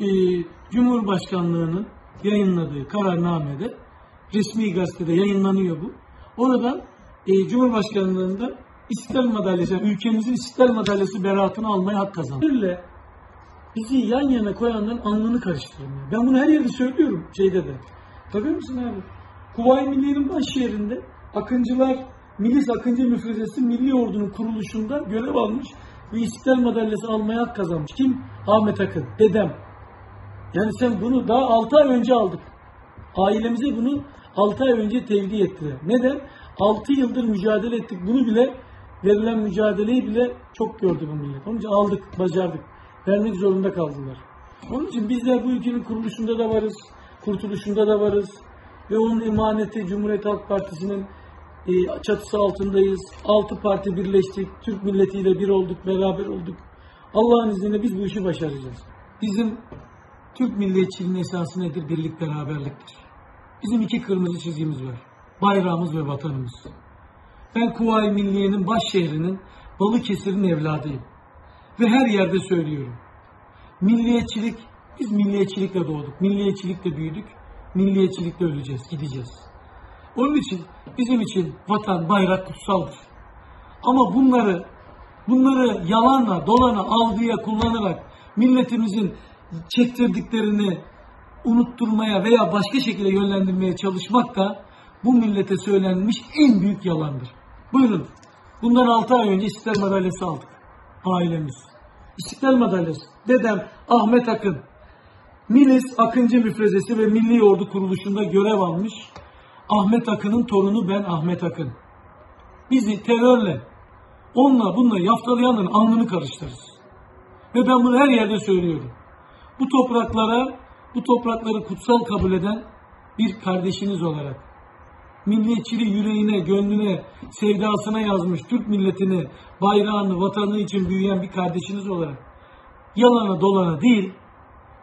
e, Cumhurbaşkanlığının yayınladığı kararnamede resmi gazetede yayınlanıyor bu. Oradan e, Cumhurbaşkanlığında İstiklal Madalyası, yani ülkemizin İstiklal Madalyası beraatını almaya hak kazandı. Böyle bizi yan yana koyanların alnını karıştırmıyor. Ben bunu her yerde söylüyorum şeyde de. Tabii musun abi? Kuvayi Milliye'nin baş yerinde Akıncılar Milis Akıncı Müfrezesi Milli Ordu'nun kuruluşunda görev almış ve İstiklal Madalyası almaya hak kazanmış. Kim? Ahmet Akın, dedem. Yani sen bunu daha 6 ay önce aldık. Ailemize bunu 6 ay önce tevdi ettiler. Neden? 6 yıldır mücadele ettik. Bunu bile verilen mücadeleyi bile çok gördü bu millet. Onun için aldık, bacardık. Vermek zorunda kaldılar. Onun için bizler bu ülkenin kuruluşunda da varız, kurtuluşunda da varız. Ve onun emaneti Cumhuriyet Halk Partisi'nin çatısı altındayız. Altı parti birleştik. Türk milletiyle bir olduk, beraber olduk. Allah'ın izniyle biz bu işi başaracağız. Bizim Türk milliyetçiliğinin esası nedir? Birlik, beraberliktir. Bizim iki kırmızı çizgimiz var. Bayrağımız ve vatanımız. Ben Kuvayi Milliye'nin baş şehrinin Balıkesir'in evladıyım. Ve her yerde söylüyorum. Milliyetçilik, biz milliyetçilikle doğduk, milliyetçilikle büyüdük, milliyetçilikle öleceğiz, gideceğiz. Onun için bizim için vatan, bayrak kutsaldır. Ama bunları bunları yalanla, dolana, algıya kullanarak milletimizin çektirdiklerini unutturmaya veya başka şekilde yönlendirmeye çalışmak da bu millete söylenmiş en büyük yalandır. Buyurun. Bundan 6 ay önce İstiklal Madalyası aldık. Ailemiz. İstiklal Madalyası. Dedem Ahmet Akın. Milis Akıncı Müfrezesi ve Milli Ordu kuruluşunda görev almış. Ahmet Akın'ın torunu ben Ahmet Akın. Bizi terörle, onunla bununla yaftalayanın alnını karıştırırız. Ve ben bunu her yerde söylüyorum. Bu topraklara, bu toprakları kutsal kabul eden bir kardeşiniz olarak milliyetçiliği yüreğine, gönlüne, sevdasına yazmış Türk milletini, bayrağını, vatanı için büyüyen bir kardeşiniz olarak yalana dolana değil,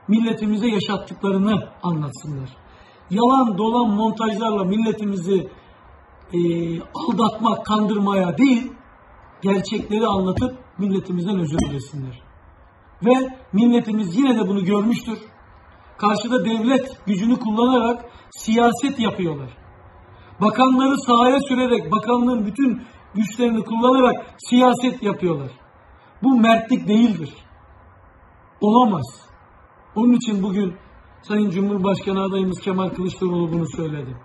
milletimize yaşattıklarını anlatsınlar. Yalan dolan montajlarla milletimizi e, aldatmak, kandırmaya değil, gerçekleri anlatıp milletimizden özür dilesinler. Ve milletimiz yine de bunu görmüştür. Karşıda devlet gücünü kullanarak siyaset yapıyorlar. Bakanları sahaya sürerek, bakanlığın bütün güçlerini kullanarak siyaset yapıyorlar. Bu mertlik değildir. Olamaz. Onun için bugün Sayın Cumhurbaşkanı adayımız Kemal Kılıçdaroğlu bunu söyledi.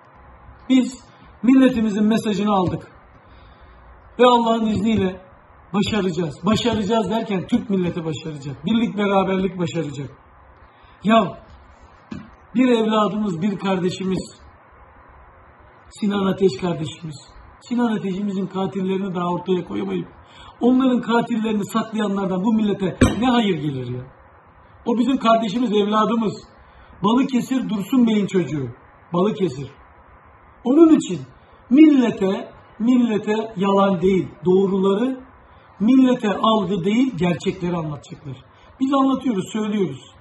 Biz milletimizin mesajını aldık. Ve Allah'ın izniyle başaracağız. Başaracağız derken Türk milleti başaracak. Birlik beraberlik başaracak. Ya bir evladımız, bir kardeşimiz Sinan Ateş kardeşimiz. Sinan Ateş'imizin katillerini daha ortaya koyamayıp onların katillerini saklayanlardan bu millete ne hayır gelir ya? O bizim kardeşimiz, evladımız. Balıkesir Dursun Bey'in çocuğu. Balıkesir. Onun için millete, millete yalan değil, doğruları, millete algı değil, gerçekleri anlatacaklar. Biz anlatıyoruz, söylüyoruz.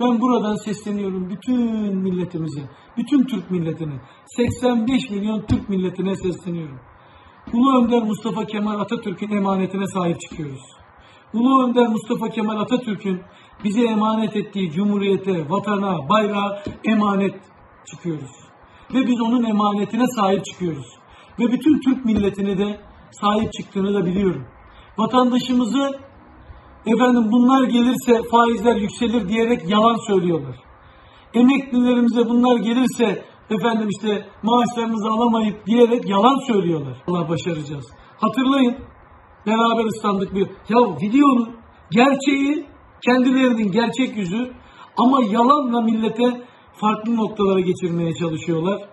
Ben buradan sesleniyorum bütün milletimize, bütün Türk milletine, 85 milyon Türk milletine sesleniyorum. Ulu Önder Mustafa Kemal Atatürk'ün emanetine sahip çıkıyoruz. Ulu Önder Mustafa Kemal Atatürk'ün bize emanet ettiği cumhuriyete, vatana, bayrağa emanet çıkıyoruz. Ve biz onun emanetine sahip çıkıyoruz. Ve bütün Türk milletine de sahip çıktığını da biliyorum. Vatandaşımızı efendim bunlar gelirse faizler yükselir diyerek yalan söylüyorlar. Emeklilerimize bunlar gelirse efendim işte maaşlarımızı alamayıp diyerek yalan söylüyorlar. Allah başaracağız. Hatırlayın beraber ıslandık bir. Ya videonun gerçeği kendilerinin gerçek yüzü ama yalanla millete farklı noktalara geçirmeye çalışıyorlar.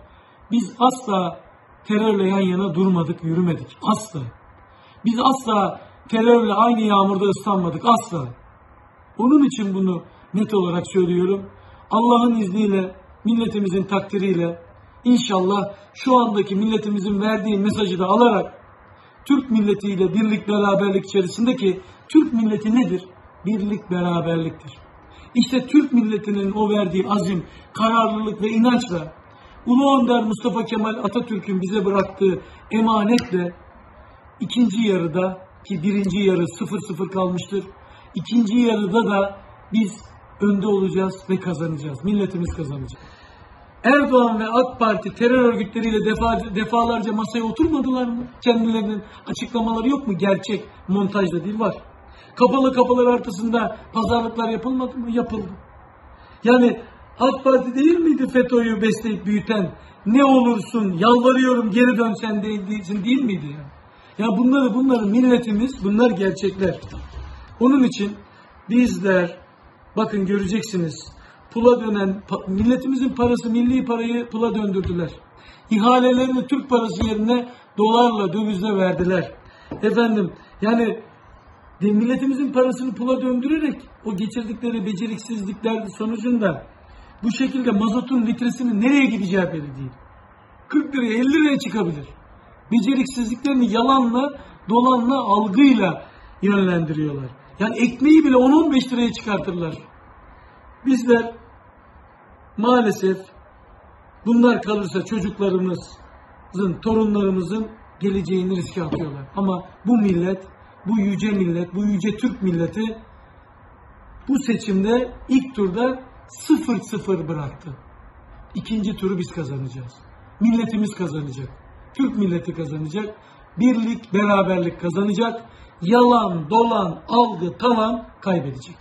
Biz asla terörle yan yana durmadık, yürümedik. Asla. Biz asla terörle aynı yağmurda ıslanmadık. Asla. Onun için bunu net olarak söylüyorum. Allah'ın izniyle, milletimizin takdiriyle inşallah şu andaki milletimizin verdiği mesajı da alarak Türk milletiyle birlik beraberlik içerisindeki Türk milleti nedir? Birlik beraberliktir. İşte Türk milletinin o verdiği azim, kararlılık ve inançla Ulu Önder Mustafa Kemal Atatürk'ün bize bıraktığı emanetle ikinci yarıda ki birinci yarı 0-0 kalmıştır. İkinci yarıda da biz önde olacağız ve kazanacağız. Milletimiz kazanacak. Erdoğan ve AK Parti terör örgütleriyle defa, defalarca masaya oturmadılar mı? Kendilerinin açıklamaları yok mu? Gerçek, montajda değil var. Kapalı kapılar arkasında pazarlıklar yapılmadı mı? Yapıldı. Yani AK Parti değil miydi FETÖ'yü besleyip büyüten? Ne olursun yalvarıyorum geri dön sen değil, değilsin değil miydi ya? Ya bunları bunları milletimiz bunlar gerçekler. Onun için bizler bakın göreceksiniz pula dönen milletimizin parası milli parayı pula döndürdüler. İhalelerini Türk parası yerine dolarla dövizle verdiler. Efendim yani milletimizin parasını pula döndürerek o geçirdikleri beceriksizlikler sonucunda bu şekilde mazotun litresinin nereye gideceği belli değil. 40 liraya 50 liraya çıkabilir. Beceriksizliklerini yalanla, dolanla, algıyla yönlendiriyorlar. Yani ekmeği bile 10-15 liraya çıkartırlar. Bizler maalesef bunlar kalırsa çocuklarımızın, torunlarımızın geleceğini riske atıyorlar. Ama bu millet, bu yüce millet, bu yüce Türk milleti bu seçimde ilk turda 0-0 bıraktı. İkinci turu biz kazanacağız. Milletimiz kazanacak. Türk milleti kazanacak. Birlik, beraberlik kazanacak. Yalan, dolan, algı, talan kaybedecek.